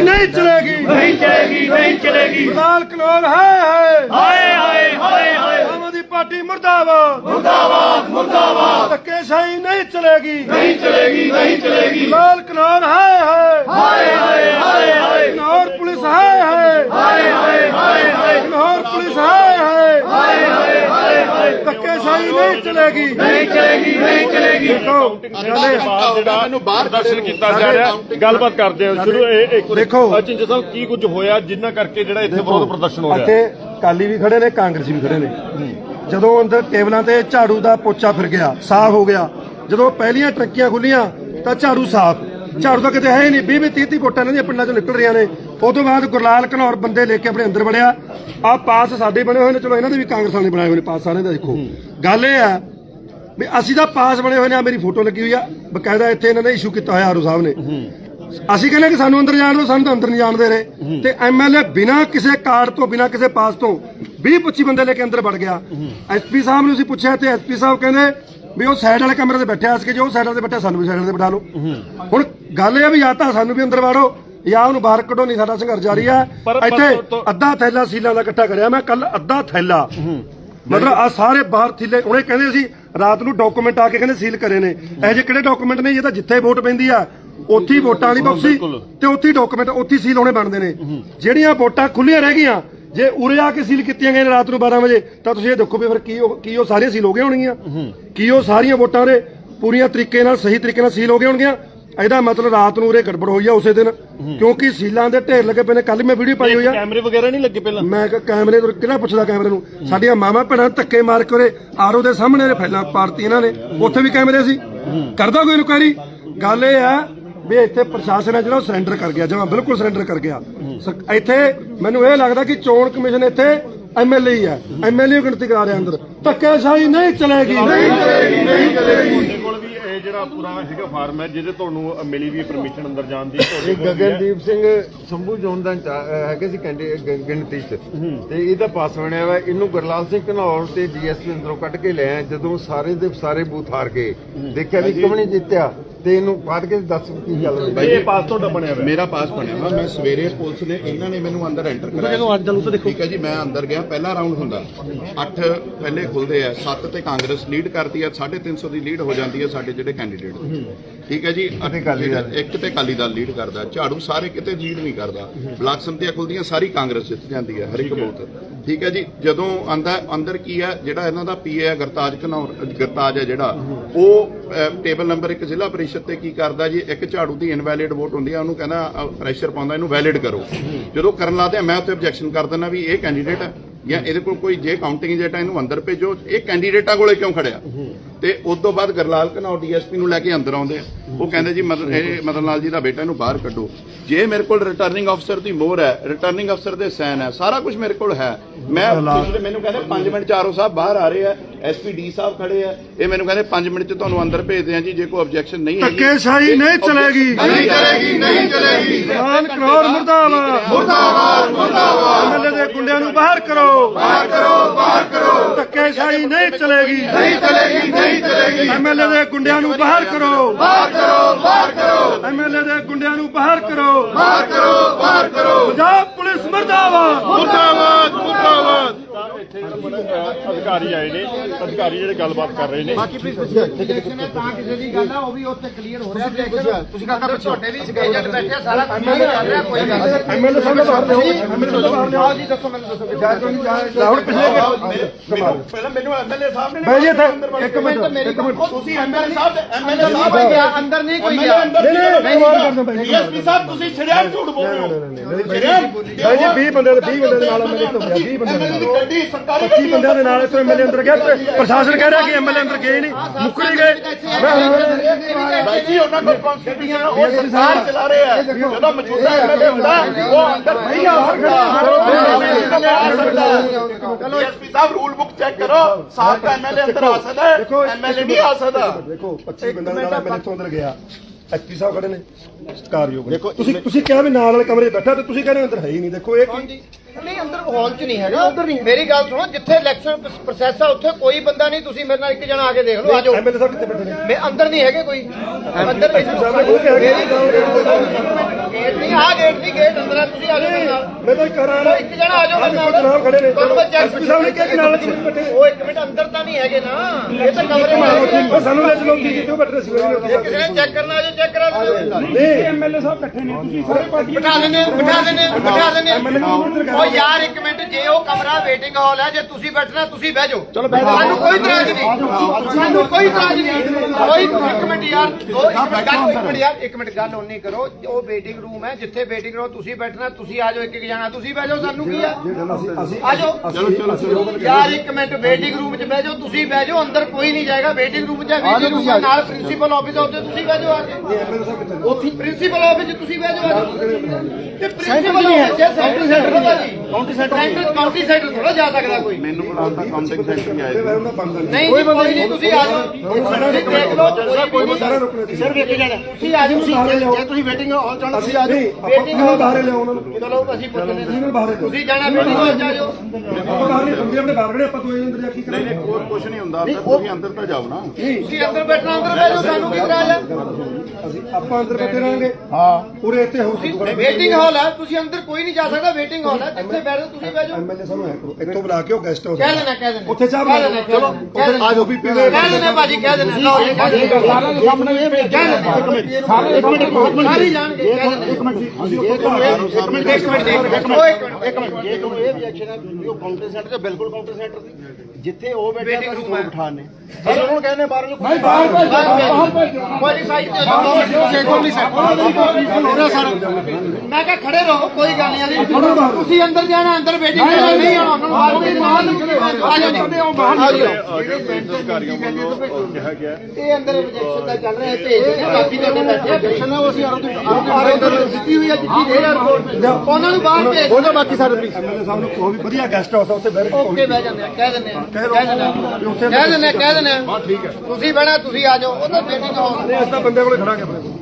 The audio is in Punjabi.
ਧੱਕੇਸ਼ਾਹੀ ਨਹੀਂ ਚਲੇਗੀ। ਨਹੀਂ ਚਲੇਗੀ ਨਹੀਂ ਚਲੇਗੀ। ਲਾਲ ਕਲੋਰ ਹੈ ਹੈ ਹਾਏ ਹਾਏ ਹਾਏ ਹਾਏ। ਆਮ ਆਦਮੀ ਪਾਰਟੀ ਮੁਰਦਾਬਾਦ। ਮੁਰਦਾਬਾਦ ਮੁਰਦਾਬਾਦ। ਧੱਕੇਸ਼ਾਹੀ ਨਹੀਂ ਚਲੇਗੀ। ਨਹੀਂ ਚਲੇਗੀ ਨਹੀਂ ਚਲੇਗੀ। ਲਾਲ ਕਲੋਰ ਹੈ ਹੈ ਹਾਏ ਹਾਏ ਹਾਏ ਹਾਏ ਲਾਹੌਰ ਪੁਲਿਸ ਹੈ ਹੈ ਹਾਏ ਹਾਏ ਹਾਏ ਹਾਏ ਲਾਹੌਰ ਪੁਲਿਸ ਹੈ ਹੈ ਹਾਏ ਹਾਏ ਹਾਏ ਹਾਏ ਧੱਕੇਸ਼ਾਹੀ ਨਹੀਂ ਚਲੇਗੀ। ਨਹੀਂ ਚਲੇਗੀ ਨਹੀਂ ਚਲੇਗੀ। ਦੇਖੋ ਬਾਅਦ ਜਿਹੜਾ ਮੈਨੂੰ ਬਾਹਰ ਪ੍ਰਦਰਸ਼ਨ ਕੀਤਾ ਜਾ ਰਿਹਾ ਗੱਲਬਾਤ ਕਰਦੇ ਹਾਂ। ਸ਼ੁਰੂ ਇਹ ਇੱਕ ਦੇਖੋ। ਚਿੰਜ ਸਾਹਿਬ ਕੀ ਕੁਝ ਹੋਇਆ ਜਿੰਨਾ ਕਰਕੇ ਜਿਹੜਾ ਇੱਥੇ ਵਿਰੋਧ ਪ੍ਰਦਰਸ਼ਨ ਹੋ ਰਿਹਾ? ਇੱਥੇ ਕਾਲੀ ਵੀ ਖੜੇ ਨੇ ਕਾਂਗਰਸੀ ਵੀ ਖੜੇ ਨੇ। ਜਦੋਂ ਅੰਦਰ ਟੇਬਲਾਂ ਤੇ ਝਾੜੂ ਦਾ ਪੋਚਾ ਫਿਰ ਗਿਆ ਸਾਫ਼ ਹੋ ਗਿਆ। ਜਦੋਂ ਪਹਿਲੀਆਂ ਟਰੱਕੀਆਂ ਖੁੱਲੀਆਂ ਤਾਂ ਝਾੜੂ ਸਾਫ਼। ਝਾੜੂ ਤਾਂ ਕਿਤੇ ਹੈ ਹੀ ਨਹੀਂ। 20 20 30 30 ਵੋਟਾਂ ਇਹਨਾਂ ਦੀਆਂ ਪਿੰਡਾਂ ਚੋਂ ਨਿਕਲ ਰਹੀਆਂ ਨੇ। ਉਹ ਤੋਂ ਬਾਅਦ ਗੁਰਲਾਲ ਘਨੌਰ ਬੰਦੇ ਲੈ ਕੇ ਆਪਣੇ ਅੰਦਰ ਵੜਿਆ। ਆ ਪਾਸ ਸਾਡੇ ਬਣੇ ਹੋਏ ਨੇ। ਚਲੋ ਇਹਨਾਂ ਦੇ ਵੀ ਕਾਂਗਰਸ ਵਾਲੇ ਬਣਾਏ ਹੋਏ ਨੇ ਪਾਸ ਸਾਰਿਆਂ ਦਾ ਦੇਖੋ। ਗੱਲ ਇਹ ਆ ਵੀ ਅਸੀਂ ਤਾਂ ਪਾਸ ਬਣੇ ਹੋਏ ਨੇ ਆ ਮੇਰੀ ਫੋਟੋ ਲੱਗੀ ਹੋਈ ਆ। ਬਕਾਇਦਾ ਇੱਥੇ ਇਹਨਾਂ ਨੇ ਇਸ਼ੂ ਕੀਤਾ ਹੋਇਆ ਆਰੂ ਸਾਹਿਬ ਨੇ। ਅਸੀਂ ਕਹਿੰਦੇ ਕਿ ਸਾਨੂੰ ਅੰਦਰ ਜਾਣ ਦਿਓ ਸਾਨੂੰ ਤਾਂ ਅੰਦਰ ਨਹੀਂ ਜਾਣ ਦੇ ਰਹੇ। ਤੇ ਐਮਐਲਏ ਬਿਨਾਂ ਕਿਸੇ ਕਾਰਡ ਤੋਂ ਬਿਨਾਂ ਕਿਸੇ ਪਾਸ ਤੋਂ 20 25 ਬੰਦੇ ਲੈ ਕੇ ਅੰਦਰ ਵੜ ਗਿਆ। ਐਸਪੀ ਸਾਹਿਬ ਨੂੰ ਅਸੀਂ ਪੁੱਛਿਆ ਤੇ ਐਸਪੀ ਸਾਹਿਬ ਕਹਿੰਦੇ ਵੀ ਉਹ ਸਾਈਡ ਵਾਲੇ ਕਮਰੇ ਤੇ ਬੈਠਿਆ ਸੀ ਕਿ ਜੋ ਸਾਈਡ ਤੇ ਬੈਠਾ ਸਾਨੂੰ ਵੀ ਸਾਈਡ ਤੇ ਬਿਠਾ ਲਓ। ਹੁਣ ਗੱਲ ਇਹ ਆ ਵੀ ਜਾਂ ਤਾਂ ਸਾਨੂੰ ਵੀ ਅੰਦਰ ਵਾੜੋ ਜਾਂ ਉਹਨੂੰ ਬਾਹਰ ਕੱਢੋ ਨਹੀਂ ਸਾਡਾ ਸੰਘਰਸ਼ ਜਾਰੀ ਆ। ਇੱਥੇ ਅੱਧਾ ਥੈਲਾ ਸੀਲਾਂ ਦਾ ਇਕੱਠਾ ਕਰਿਆ ਮੈਂ ਕੱਲ ਅੱਧਾ ਥੈਲਾ। ਮਤਲਬ ਆ ਸਾਰੇ ਬਾਹਰ ਥਿੱਲੇ ਉਹਨੇ ਕਹਿੰਦੇ ਸੀ ਰਾਤ ਨੂੰ ਡਾਕੂਮੈਂਟ ਆ ਕੇ ਕਹਿੰਦੇ ਸੀਲ ਕਰੇ ਨੇ। ਇਹ ਜਿਹੇ ਕਿਹੜੇ ਡਾਕੂਮੈਂਟ ਨੇ? ਇਹ ਤਾਂ ਜਿੱਥੇ ਵੋਟ ਪੈਂਦੀ ਆ ਉੱਥੇ ਵੋਟਾਂ ਵਾਲੀ ਬਕਸੀ ਤੇ ਉੱਥੇ ਡਾਕੂਮੈਂਟ ਉੱਥੇ ਸੀਲ ਹੋਣੇ ਬਣਦੇ ਨੇ। ਜਿਹੜੀਆਂ ਵੋਟਾਂ ਖੁੱਲੀਆਂ ਰਹਿ ਗਈਆਂ ਜੇ ਉਰੇ ਆ ਕੇ ਸੀਲ ਕੀਤੀਆਂ ਗਈਆਂ ਨੇ ਰਾਤ ਨੂੰ 12 ਵਜੇ ਤਾਂ ਤੁਸੀਂ ਇਹ ਦੇਖੋ ਵੀ ਫਿਰ ਕੀ ਉਹ ਕੀ ਉਹ ਸਾਰੀਆਂ ਸੀਲ ਹੋ ਗਈਆਂ ਹੋਣਗੀਆਂ। ਕੀ ਉਹ ਸਾਰੀਆਂ ਵੋਟਾਂ ਉਰੇ ਪੂਰੀਆਂ ਤਰੀਕੇ ਨਾਲ ਸਹੀ ਤਰੀਕੇ ਨਾਲ ਸੀਲ ਹੋ ਗਈਆਂ ਹੋਣਗੀਆਂ? ਇਹਦਾ ਮਤਲਬ ਰਾਤ ਨੂੰ ਉਰੇ ਗੜਬੜ ਹੋਈ ਆ ਉਸੇ ਦਿਨ। ਕਿਉਂਕਿ ਸੀਲਾਂ ਦੇ ਢੇਰ ਲੱਗੇ ਪਏ ਨੇ। ਕੱਲ ਮੈਂ ਵੀਡੀਓ ਪਾਈ ਹੋਈ ਆ। ਕੈਮਰੇ ਵਗੈਰਾ ਨਹੀਂ ਲੱਗੇ ਪਹਿਲਾਂ? ਮੈਂ ਕਿਹਾ ਕੈਮਰੇ ਤੋਂ ਕਿਹੜਾ ਪੁੱਛਦਾ ਕੈਮਰੇ ਨੂੰ? ਸਾਡੀਆਂ ਮਾਵਾਂ ਭੈਣਾਂ ਧੱਕੇ ਮਾਰ ਕੇ ਉਹਦੇ ਆਰਓ ਦੇ ਸਾਹਮਣੇ ਨੇ ਫੈਲਾ ਪਾਰਟੀ ਇਹਨਾਂ ਨੇ। ਉੱਥੇ ਵੀ ਕੈਮਰੇ ਸੀ। ਕਰਦਾ ਕੋਈ ਇਨਕੁਆਇਰੀ? ਗੱਲ ਇਹ ਆ ਵੀ ਇੱਥੇ ਪ੍ਰਸ਼ਾਸਨ ਹੈ ਜਿਹੜਾ ਉਹ ਸਰੈਂਡਰ ਕਰ ਗਿਆ। ਜਮਾ ਬਿਲਕੁਲ ਸਰੈਂਡਰ ਕਰ ਗਿਆ। ਸ- ਇੱਥੇ ਮੈਨੂੰ ਇਹ ਲੱਗਦਾ ਕਿ ਚੋਣ ਕਮਿਸ਼ਨ ਇੱਥੇ ਐਮਐਲਏ ਹੀ ਹੈ। ਐਮਐਲਏ ਗਿਣਤੀ ਕਰਾ ਰਿਹਾ ਅੰਦਰ। ਧੱਕੇਸ਼ਾਹੀ ਨਹੀਂ ਚਲੇਗੀ। ਨਹੀਂ ਚਲੇਗੀ ਨਹੀਂ ਚਲੇਗੀ। ਤੁਹਾਡੇ ਕੋਲ ਵੀ ਇਹ ਜਿਹੜਾ ਪੂਰਾ ਹੈਗਾ ਫਾਰਮ ਹੈ ਜਿਹਦੇ ਤੁਹਾਨੂੰ ਮਿਲੀ ਵੀ ਪਰਮਿਸ਼ਨ ਅੰਦਰ ਜਾਣ ਦੀ ਤੁਹਾਡੇ ਇਹ। ਗਗਨਦੀਪ ਸਿੰਘ ਸੰਭੂ ਜੋਨ ਦਾ ਇੰਚਾ- ਅਹ ਹੈਗੇ ਸੀ ਕੈਂਡੀ ਗ- ਗਿਣਤੀ ਚ। ਤੇ ਇਹਦਾ ਪਾਸ ਬਣਿਆ ਵਾ ਇਹਨੂੰ ਗੁਰਲਾਲ ਸਿੰਘ ਘਨੌਰ ਤੇ ਡੀਐਸਪੀ ਅੰਦਰੋਂ ਕੱਢ ਕੇ ਲੈ ਆਏ ਜਦੋਂ ਸਾਰੇ ਦੇ ਸਾਰੇ ਬੂਥ ਹਾਰ ਗਏ। ਦੇਖਿਆ ਵੀ ਕਿਉਂ ਨਹੀਂ ਜਿੱਤਿਆ ਤੇ ਇਹਨੂੰ ਕੱਢ ਕੇ ਦੱਸ ਕੀ ਗੱਲ ਹੋਈ। ਇਹ ਪਾਸ ਤੁਹਾਡਾ ਬਣਿਆ ਹੋਇਆ। ਮੇਰਾ ਪਾਸ ਬਣਿਆ ਵਾ ਮੈਂ ਸਵੇਰੇ ਪੁਲਿਸ ਨੇ ਇਹਨਾਂ ਨੇ ਮੈਨੂੰ ਅੰਦਰ ਐਂਟਰ ਕਰਾਇਆ ਜਦੋਂ ਅੱਜ ਦੇਖੋ। ਠੀਕ ਹੈ ਜੀ ਮੈਂ ਅੰਦਰ ਗਿਆ ਪਹਿਲਾ ਰਾਉਂਡ ਹੁੰਦਾ। 8 ਪਹਿਲੇ ਖੁੱਲਦੇ ਆ 7 ਤੇ ਕਾਂਗਰਸ ਲੀਡ ਕਰਦੀ ਆ 350 ਦੀ ਲੀਡ ਹੋ ਜਾਂਦੀ ਆ ਸਾਡੇ ਜਿਹੜੇ ਕੈਂਡੀਡੇਟ ਠੀਕ ਹੈ ਜੀ? ਅਤੇ ਅਕਾਲੀ ਦਲ। ਇੱਕ ਤੇ ਅਕਾਲੀ ਦਲ ਲੀਡ ਕਰਦਾ। ਝਾੜੂ ਸਾਰੇ ਕਿਤੇ ਲੀਡ ਨਹੀਂ ਕਰਦਾ। ਬਲਾਕ ਸੰਮਤੀਆਂ ਖੁੱਲਦੀਆਂ ਸਾਰੀ ਕਾਂਗਰਸ ਜਿੱਤ ਜਾਂਦੀ ਹੈ ਹਰ ਇੱਕ ਬੂਥ। ਠੀਕ ਹੈ ਜੀ? ਜਦੋਂ ਆਂਦਾ ਅੰਦਰ ਕੀ ਹੈ? ਜਿਹੜਾ ਇਹਨਾਂ ਦਾ ਪੀਏ ਹੈ ਗਰਤਾਜ ਘਨੌਰ ਗਰਤਾਜ ਹੈ ਜਿਹੜਾ ਉਹ ਟੇਬਲ ਨੰਬਰ ਇੱਕ ਜ਼ਿਲ੍ਹਾ ਪਰਿਸ਼ਦ ਤੇ ਕੀ ਕਰਦਾ ਜੀ? ਇੱਕ ਝਾੜੂ ਦੀ ਇਨਵੈਲਿਡ ਵੋਟ ਹੁੰਦੀ ਹੈ ਉਹਨੂੰ ਕਹਿੰਦਾ ਪ੍ਰੈਸ਼ਰ ਪਾਉਂਦਾ ਇਹਨੂੰ ਵੈਲਿਡ ਕਰੋ। ਜਦੋਂ ਕਰਨ ਆ, ਮੈਂ ਉੱਥੇ ਆਬਜੈਕਸ਼ਨ ਕਰ ਦਿੰਦਾ ਵੀ ਇਹ ਕੈਂਡੀਡੇਟ ਹੈ ਜਾਂ ਇਹਦੇ ਕੋਲ ਕੋਈ ਜੇ ਕਾਊਂਟਿੰਗ ਏਜੰਟ ਹੈ ਇਹਨੂੰ ਅੰਦਰ ਭੇਜੋ ਇਹ ਕੈਂਡੀਡੇਟਾਂ ਕੋਲੇ ਕਿਉਂ ਖੜਿਆ? ਤੇ ਉਸ ਤੋਂ ਬਾਅਦ ਗਰਲਾਲ ਘਨੌਰ ਡੀਐਸਪੀ ਨੂੰ ਲੈ ਕੇ ਅੰਦਰ ਆਉਂਦੇ ਆ। ਉਹ ਕਹਿੰਦੇ ਜੀ ਮਦਨ ਇਹ ਮਦਨ ਲਾਲ ਜੀ ਦਾ ਬੇਟਾ ਇਹਨੂੰ ਬਾਹਰ ਕੱਢੋ। ਜੇ ਮੇਰੇ ਕੋਲ ਰਿਟਰਨਿੰਗ ਅਫਸਰ ਦੀ ਮੋਹਰ ਹੈ ਰਿਟਰਨਿੰਗ ਅਫਸਰ ਦੇ ਸਾਈਨ ਹੈ ਸਾਰਾ ਕੁਝ ਮੇਰੇ ਕੋਲ ਹੈ। ਮੈਂ ਪਿਛਲੇ ਮੈਨੂੰ ਕਹਿੰਦੇ 5 ਮਿੰਟ ਚਾਰੋ ਸਾਹਿਬ ਬਾਹਰ ਆ ਰਹੇ ਆ ਐਸਪੀ ਡੀ ਸਾਹਿਬ ਖੜੇ ਆ। ਇਹ ਮੈਨੂੰ ਕਹਿੰਦੇ 5 ਮਿੰਟ ਚ ਤੁਹਾਨੂੰ ਅੰਦਰ ਭੇਜਦੇ ਆ ਜੀ ਜੇ ਕੋਈ ਆਬਜੈਕਸ਼ਨ ਨਹੀਂ ਹੈਗੀ। ਧੱਕੇਸ਼ਾਹੀ ਨਹੀਂ ਚਲੇਗੀ। ਨਹੀਂ ਚਲੇਗੀ ਨਹੀਂ ਚਲੇਗੀ। ਲਾਲ ਕਰੋੜ ਮੁਰਦਾਬਾਦ। ਮੁਰਦਾਬਾਦ ਐਮਐਲਏ ਦੇ ਗੁੰਡਿਆਂ ਨੂੰ ਬਾਹਰ ਕਰੋ। ਬਾਹਰ ਕਰੋ ਬਾਹਰ ਕਰੋ। ਧੱਕੇਸ਼ਾਹੀ ਨਹੀਂ ਚਲੇਗੀ। ਨਹੀਂ ਚਲੇਗੀ ਨਹੀਂ ਚਲੇਗੀ ਐਮਐਲਏ ਦੇ ਗੁੰਡਿਆਂ ਨੂੰ ਬਾਹਰ ਕਰੋ। ਬਾਹਰ ਕਰੋ ਬਾਹਰ ਕਰੋ। ਐਮਐਲਏ ਦੇ ਗੁੰਡਿਆਂ ਨੂੰ ਬਾਹਰ ਕਰੋ। ਬਾਹਰ ਕਰੋ ਬਾਹਰ ਕਰੋ। ਪੰਜਾਬ ਪੁਲਿਸ ਮੁਰਦਾਬਾਦ। ਮੁਰਦਾਬਾਦ ਮੁਰਦਾਬਾਦ। ਇੱਥੇ ਅਧਿਕਾਰੀ ਆਏ ਨੇ ਅਧਿਕਾਰੀ ਜਿਹੜੇ ਗੱਲਬਾਤ ਕਰ ਰਹੇ ਨੇ ਤਾਂ ਕਿਸੇ ਦੀ ਗੱਲ ਆ ਉਹ ਵੀ ਉੱਥੇ ਕਲੀਅਰ ਹੋ ਰਿਹਾ ਤੁਸੀਂ ਕਹਿੰਦਾ ਤੁਹਾਡੇ ਵੀ ਏਜੰਟ ਬੈਠੇ ਸਾਰਾ ਕੰਮ ਚੱਲ ਰਿਹਾ ਕੋਈ ਗੱਲ ਨਹੀਂ ਐਮਐਲਏ ਸਾਹਿਬ ਨੂੰ ਬਾਹਰ ਲਿਆਓ ਐਮਐਲਏ ਸਾਹਿਬ ਨੂੰ ਬਾਹਰ ਲਿਆਓ ਜੀ ਦੱਸੋ ਮੈਨੂੰ ਦੱਸੋ ਹੁਣ ਪਿਛਲੇ ਪਹਿਲਾਂ ਮੈਨੂੰ ਐਮਐਲਏ ਸਾਹਿਬ ਨੇ ਬਾਈ ਜੀ ਇੱਥੇ ਇੱਕ ਮਿੰਟ ਇੱਕ ਮਿੰਟ ਤੁਸੀਂ ਐਮਐਲਏ ਸਾਹਿਬ ਐਮਐਲਏ ਸਾਹਿਬ ਗਿਆ ਅੰਦਰ ਨਹੀਂ ਕੋਈ ਗਿਆ ਨਹੀਂ ਨਹੀਂ ਸਵਾਲ ਕਰਦਾ ਬਾਈ ਜੀ ਡੀਐਸਪੀ ਸਾਹਿਬ ਤੁਸੀਂ ਛੜਿਆ ਝੂਠ ਬੋਲ ਰਹੇ ਹੋ ਛੜਿਆ ਬਾਈ ਜੀ 20 ਬੰਦੇ ਦੇ 20 ਬੰਦੇ ਦੇ ਨਾਲ ਗਿਆ 20 ਬੰਦੇ ਦੇ ਗੱਡੀ 25 ਬੰਦਿਆਂ ਦੇ ਨਾਲ ਇੱਥੋਂ ਐਮਐਲਏ ਅੰਦਰ ਗਿਆ ਤੇ ਪ੍ਰਸ਼ਾਸਨ ਕਹਿ ਰਿਹਾ ਕਿ ਐਮਐਲਏ ਅੰਦਰ ਗਏ ਨਹੀਂ ਮੁੱਕਰੀ ਗਏ। ਮੈਂ ਹੁਣ ਬਾਈ ਜੀ ਉਹਨਾਂ ਕੋਲ ਕਨਸਟੀਟਿਊਸ਼ਨ ਉਹ ਸਰਕਾਰ ਚਲਾ ਰਹੇ ਆ। ਜਦੋਂ ਮੌਜੂਦਾ ਐਮਐਲਏ ਹੁੰਦਾ ਉਹ ਅੰਦਰ ਨਹੀਂ ਆ ਸਕਦਾ। ਚਲੋ। ਐਸਪੀ ਸਾਹਿਬ ਰੂਲ ਬੁੱਕ ਚੈੱਕ ਕਰੋ। ਸਾਬਕਾ ਐਮਐਲਏ ਅੰਦਰ ਆ ਸਕਦਾ ਐਮਐਲਏ ਨਹੀਂ ਆ ਸਕਦਾ। ਦੇਖੋ 25 ਬੰਦਿਆਂ ਦੇ ਨਾਲ ਐਮਐਲਏ ਤੋਂ ਅੰਦਰ ਗਿਆ। ਐਸਪੀ ਸਾਹਿਬ ਖੜੇ ਨੇ। ਸਤਿਕਾਰਯੋਗ ਦੇਖੋ ਤੁਸੀਂ ਤੁਸੀਂ ਕਿਹਾ ਵੀ ਨਾਲ ਵਾਲੇ ਕਮਰੇ 'ਚ ਬੈਠਾ ਤੇ ਤੁਸੀਂ ਕਹਿੰਦੇ ਅੰਦਰ ਹੈ ਹੀ ਨਹੀਂ। ਦੇਖੋ ਇਹ ਕੀ ਨਹੀਂ ਅੰਦਰ ਹਾਲ 'ਚ ਨਹੀਂ ਹੈਗਾ। ਅੰਦਰ ਨਹੀਂ। ਮੇਰੀ ਗੱਲ ਸੁਣੋ ਜਿੱਥੇ ਇਲੈਕਸ਼ਨ ਪ੍ਰੋਸੈਸ ਆ ਉੱਥੇ ਕੋਈ ਬੰਦਾ ਨਹੀਂ। ਤੁਸੀਂ ਮੇਰੇ ਨਾਲ ਇੱਕ ਜਣਾ ਆ ਕੇ ਦੇਖ ਲਓ ਆਜੋ ਐਮਐਲਏ ਸਾਹਿਬ ਕਿੱਥੇ ਬੈਠੇ ਨੇ? ਮੈਂ ਅੰਦਰ ਨਹੀਂ ਹੈਗੇ ਕੋਈ। ਅੰਦਰ ਨਹੀਂ ਗੇਟ ਨਹੀਂ ਆ ਗੇਟ ਨਹੀਂ ਗੇਟ ਆ, ਤੁਸੀਂ ਆਜੋ ਮੇਰੇ ਨਾਲ। ਮੈਂ ਤਾਂ ਕਰਾਂ ਉਹ ਇੱਕ ਜਣਾ ਆਜੋ ਮੇਰੇ ਨਾਲ। ਜਨਾਬ ਖੜੇ ਨੇ। ਤੁਹਾਨੂੰ ਮੈਂ ਚੈੱਕ ਐਸਪੀ ਸਾਹਿਬ ਨੇ ਕਿਹਾ ਕਿ ਨਾਲ ਕਿੱਥੇ ਬੈਠੇ ਨੇ ਉਹ ਇੱਕ ਮਿੰਟ ਅੰਦਰ ਤਾਂ ਨਹੀਂ ਹੈਗੇ ਨਾ। ਇਹ ਤਾਂ ਕਮਰੇ ਵਿੱਚ ਹੈਗੇ ਨੇ। ਉਹ ਸਾਨੂੰ ਲੈ ਚਲੋ ਕੀ ਕਿਤੇ ਬੈਠੇ ਸੀ ਜੇ ਕਿਸੇ ਨੇ ਚੈੱਕ ਕਰਨਾ ਆਜੋ ਚੈੱਕ ਕਰਾ ਦਿਓ। ਨਹੀਂ। ਐਮਐਲਏ ਸਾਹਿਬ ਇਕੱਠੇ ਨੇ ਤੁਸੀਂ ਸਾਰੇ ਪਾਰਟੀ ਬਿਠਾ ਦਿੰਦੇ ਹਾਂ, ਬਿਠਾ ਦਿੰਦੇ ਹਾਂ, ਬਿਠਾ ਦਿੰਦੇ। ਹਾਂ। ਐਮਐਲਏ ਨੂੰ ਅੰਦਰ ਕਰ ਉਹ ਯਾਰ ਇੱਕ ਮਿੰਟ ਜੇ ਉਹ ਕਮਰਾ ਵੇਟਿੰਗ ਹਾਲ ਹੈ ਜੇ ਤੁਸੀਂ ਬੈਠਣਾ ਤੁਸੀਂ ਬਹਿ ਜਾਓ। ਸਾਨੂੰ ਕੋਈ ਇਤਰਾਜ਼ ਨਹੀਂ। ਸਾਨੂੰ ਕੋਈ ਇਤਰਾਜ਼ ਨਹੀਂ। ਕੋਈ ਇੱਕ ਮਿੰਟ। ਯਾਰ ਇੱਕ ਮਿੰਟ ਗੱਲ ਇੱਕ ਮਿੰਟ ਯਾਰ ਇੱਕ ਮਿੰਟ ਗੱਲ ਉਹਨੀ ਕਰੋ। ਉਹ ਵੇਟਿੰਗ ਰੂਮ ਹੈ ਜਿੱਥੇ ਵੇਟਿੰਗ ਰੂਮ ਤੁਸੀਂ ਬੈਠਣਾ ਤੁਸੀਂ ਆ ਜਾਓ ਇੱਕ ਇੱਕ ਜਾਣਾ ਤੁਸੀਂ ਬਹਿ ਜਾਓ ਸਾਨੂੰ ਕੀ ਆ? ਆ ਜਾਓ। ਚਲੋ ਚਲੋ ਯਾਰ ਇੱਕ ਮਿੰਟ ਵੇਟਿੰਗ ਰੂਮ 'ਚ ਬਹਿ ਜਾਓ ਤੁਸੀਂ ਬਹਿ ਜਾਓ ਅੰਦਰ ਕੋਈ ਨਹੀਂ ਜਾਏਗਾ ਵੇਟਿੰਗ ਰੂਮ 'ਚ ਵੇਟਿੰਗ ਰੂਮ ਨਾਲ ਪ੍ਰਿੰਸੀਪਲ ਆਫਿਸ ਆ ਉੱਥੇ ਤੁਸੀਂ ਬਹਿ ਜਾਓ ਆ ਕੇ। ਉੱਥੇ ਪ੍ਰਿੰਸੀਪਲ ਆਫਿਸ 'ਚ ਤੁਸੀਂ ਬਹਿ ਜਾਓ ਆ ਜਾਓ ਤੇ ਪ੍ਰਿੰਸੀਪਲ ਆਫਿਸ ਸੈਂਟਰ ਦਾ ਜੀ। ਕਾਊਂਟੀ ਸੈਂਟਰ ਕਾਊਂਟੀ ਸੈਂਟਰ ਥੋੜਾ ਜਾ ਸਕਦਾ ਕੋਈ। ਮੈਨੂੰ ਬੁਲਾਉਣ ਦਾ ਕਾਉਂਟਿੰਗ ਸੈਂਟਰ ਹੀ ਆਇਆ ਮੈਂ ਉਹਨਾਂ ਬੰਦ ਨਹੀਂ ਨਹੀਂ ਜੀ, ਕੋਈ ਨਹੀਂ ਤੁਸੀਂ ਆ ਜਾਓ ਦੇਖ ਲਓ ਕੋਈ ਸਾਰਾ ਰੁਕਣਾ ਜਣਾ। ਤੁਸੀਂ ਆ ਜਾਓ ਜੇ ਤੁਸੀਂ ਵੇਟਿੰਗ ਹਾਲ ਜਾਣਾ ਤੁਸੀਂ ਆ ਜਾਓ। ਵੇਟਿੰਗ ਹਾਲ ਬਾਹਰ ਲਿਆਓ ਉਹਨਾਂ ਨੂੰ? ਚਲੋ ਅਸੀਂ ਪੁੱਛਦੇ ਤੁਸੀਂ ਹਾਂ। ਨੂੰ ਬਾਹਰ ਲਿਆਓ? ਤੁਸੀਂ ਜਾਣਾ ਵੇਟਿੰਗ ਹਾਲ ਜਾ ਜਾਓ। ਆਪਾਂ ਬਾਹਰ ਨਹੀਂ ਬੰਦੇ ਆਪਣੇ ਬਾਹਰ ਖੜੇ ਆਪਾਂ ਤੋਂ ਅੰਦਰ ਜਾ ਕੇ ਨਹੀਂ ਕਰਾਂਗੇ ਨਹੀਂ ਹੋਰ ਕੁਝ ਨਹੀਂ ਹੁੰਦਾ ਅੰਦਰ ਤੁਸੀਂ ਅੰਦਰ ਤਾਂ ਜਾਓ ਨਾ। ਤੁਸੀਂ ਅੰਦਰ ਬੈਠਣਾ ਅੰਦਰ ਬਹਿ ਜਾਓ ਸਾਨੂੰ ਕੀ ਇਤਰਾਜ਼ ਹੈ ਅਸੀਂ ਆਪਾਂ ਅੰਦਰ ਬੈਠੇ ਰਹਾਂਗੇ। ਹਾਂ। ਪੂਰੇ ਇੱਥੇ ਵੇਟਿੰਗ ਹਾਲ ਹੈ ਤੁਸੀਂ ਅੰਦਰ ਕੋਈ ਨਹੀਂ ਜਾ ਸਕਦਾ ਵੇਟਿੰਗ ਹਾਲ ਹੈ ਜਿੱਥੇ ਬੈਠੋ ਤੁਸੀਂ ਬਹਿ ਜਾਓ ਐਮਐਲਏ ਸਾਨੂੰ ਐ ਕਰੋ ਇੱਥੋਂ ਬੁਲਾ ਕੇ ਉਹ ਗੈਸਟ ਹਾਊਸ ਕਹਿ ਦੇਣਾ ਕਹਿ ਦੇਣਾ ਉੱਥੇ ਚਾਹ ਕਹਿ ਬਣਾ ਦੇਣਾ ਚਲੋ ਚਲੋ ਆ ਜਾਓ ਵੀ ਪੀਵੇ ਕਹਿ ਦੇਣਾ ਭਾਜੀ ਕਹਿ ਦੇਣਾ ਲਓ ਜੀ ਕਹਿ ਦੇਣਾ ਸਾਰਿਆਂ ਦੇ ਸਾਹਮਣੇ ਇਹ ਕਹਿ ਦੇਣਾ ਸਾਰੇ ਇੱਕ ਮਿੰਟ ਸਾਰੇ ਜਾਣਗੇ ਕਹਿ ਦੇਣਾ ਇੱਕ ਮਿੰਟ ਇੱਕ ਮਿੰਟ ਇੱਕ ਮਿੰਟ ਇੱਕ ਮਿੰਟ ਇੱਕ ਮਿੰਟ ਜੇ ਤੁਹਾਨੂੰ ਇਹ ਰਿਐਕਸ਼ਨ ਹੈ ਵੀ ਉਹ ਕਾਊਂਟਰ ਸੈਂਟਰ ਤੇ ਬਿਲਕੁਲ ਕਾਊਂਟਰ ਸੈਂਟਰ ਦੀ ਜਿੱਥੇ ਉਹ ਬੈਠਾ ਤਾਂ ਅਸੀਂ ਕੋਲ ਬਿਠਾਣੇ ਅਸੀਂ ਉਹਨੂੰ ਕਹਿੰਦੇ ਬਾਹਰ ਨੂੰ ਨਹੀਂ ਬਾਹਰ ਭੇਜ ਕੋਈ ਸਾਈਡ ਤੇ ਜਾਓ ਕੋਈ ਸਾਈਡ ਮੈਂ ਕਿਹਾ ਖੜੇ ਰਹੋ ਕੋਈ ਗੱਲ ਨਹੀਂ ਆਲੀ ਤੁਸੀਂ ਅੰਦਰ ਜਾਣਾ ਅੰਦਰ ਵੇਟਿੰਗ ਨਹੀਂ ਆਉਣਾ। ਉਹਨਾਂ ਨੂੰ ਬਾਹਰ ਬਾਹਰ ਨੂੰ ਆ ਜਾਓ ਜੀ ਉਹ ਬਾਹਰ ਆ ਜਾਓ। ਜਿਹੜੇ ਅਧਿਕਾਰੀਆਂ ਵੱਲੋਂ ਕਿਹਾ ਗਿਆ ਇਹ ਅੰਦਰ ਰਿਜੈਕਸ਼ਨ ਦਾ ਚੱਲ ਰਿਹਾ ਭੇਜ ਦੇ ਬਾਕੀ ਤੁਹਾਡੇ ਬੈਠੇ ਰਿਜੈਕਸ਼ਨ ਹੈ ਉਹ ਅਸੀਂ ਆਰੋ ਆਰੋ ਦਿੱਤੀ ਹੋਈ ਹੈ ਜਿੱਤੀ ਦੇ ਰਿਪੋਰਟ। ਉਹਨਾਂ ਨੂੰ ਬਾਹਰ ਭੇਜ ਉਹਦਾ ਬਾਕੀ ਸਾਰੇ ਪਲੀਜ਼ ਐਮਐਲਏ ਸਾਹਿਬ ਨੂੰ ਕਹੋ ਵੀ ਵਧੀਆ ਗੈਸਟ ਹਾਊਸ ਆ ਉੱਥੇ ਬੈਠ ਕੇ ਓਕੇ ਬਹਿ ਜਾਂਦੇ ਆ ਕਹਿ ਦਿੰਦੇ ਆ ਕਹਿ ਦਿੰਦੇ ਆ। ਕਹਿ ਦਿੰਦੇ ਆ ਕਹਿ ਦਿੰਦੇ ਆ। ਹਾਂ ਠੀਕ ਹੈ। ਤੁਸੀਂ ਬਹਿਣਾ ਤੁਸੀਂ ਆ ਜਾਓ ਉਹ ਤਾਂ ਵੇਟਿੰਗ ਹਾਲ ਨਹੀਂ ਅਸੀਂ ਤਾਂ ਬੰਦੇ ਕੋਲੇ ਖੜਾਂਗੇ ਆਪਣੇ ਕੋਲ